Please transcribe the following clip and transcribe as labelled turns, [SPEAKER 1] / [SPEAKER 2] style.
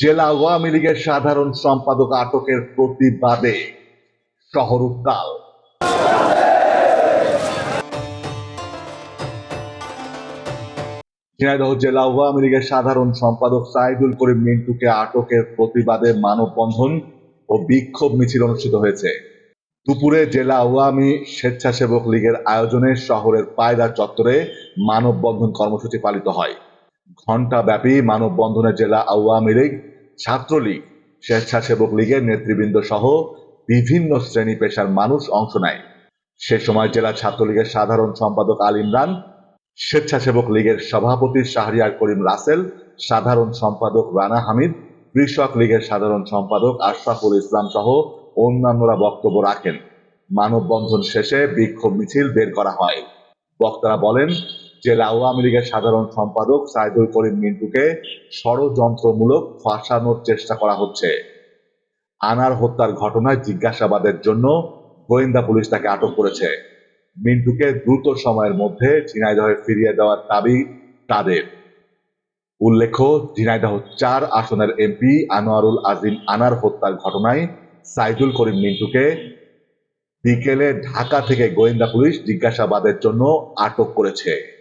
[SPEAKER 1] জেলা আওয়ামী লীগের সাধারণ সম্পাদক আটকের প্রতিবাদে শহর উত্তাল ঝিনাইদহ জেলা আওয়ামী লীগের সাধারণ সম্পাদক সাইদুল করিম মিন্টুকে আটকের প্রতিবাদে মানববন্ধন ও বিক্ষোভ মিছিল অনুষ্ঠিত হয়েছে। দুপুরে জেলা আওয়ামী স্বেচ্ছাসেবক লীগের আয়োজনে শহরের পায়রা চত্বরে মানববন্ধন কর্মসূচি পালিত হয়। ঘণ্টাব্যাপী মানববন্ধনে জেলা আওয়ামী লীগ, ছাত্রলীগ, স্বেচ্ছাসেবক লীগের নেতৃবৃন্দ সহ বিভিন্ন শ্রেণি পেশার মানুষ অংশ নেয়। সে সময় জেলা ছাত্রলীগের সাধারণ সম্পাদক আল ইমরান, স্বেচ্ছাসেবক লীগের সভাপতি শাহরিয়ার করিম রাসেল, সাধারণ সম্পাদক রানা হামিদ, কৃষক লীগের সাধারণ সম্পাদক আশরাফুল ইসলাম সহ অন্যান্যরা বক্তব্য রাখেন। মানববন্ধন শেষে বিক্ষোভ মিছিল বের করা হয়। বক্তারা বলেন জেলা আওয়ামী লীগের সাধারণ সম্পাদক সাইদুল করিম মিন্টুকে ষড়যন্ত্রমূলক ফাঁসানোর চেষ্টা করা হচ্ছে। আনার হত্যার ঘটনায় জিজ্ঞাসাবাদের জন্য গোয়েন্দা পুলিশ তাকে আটক করেছে। মিন্টুকে দ্রুত সময়ের মধ্যে ঝিনাইদহে ফিরিয়ে দেওয়ার দাবি তাদের। উল্লেখ্য, ঝিনাইদহ চার আসনের এমপি আনোয়ারুল আজিম আনার হত্যার ঘটনায় সাইদুল করিম মিন্টুকে বিকেলে ঢাকা থেকে গোয়েন্দা পুলিশ জিজ্ঞাসাবাদের জন্য আটক করেছে।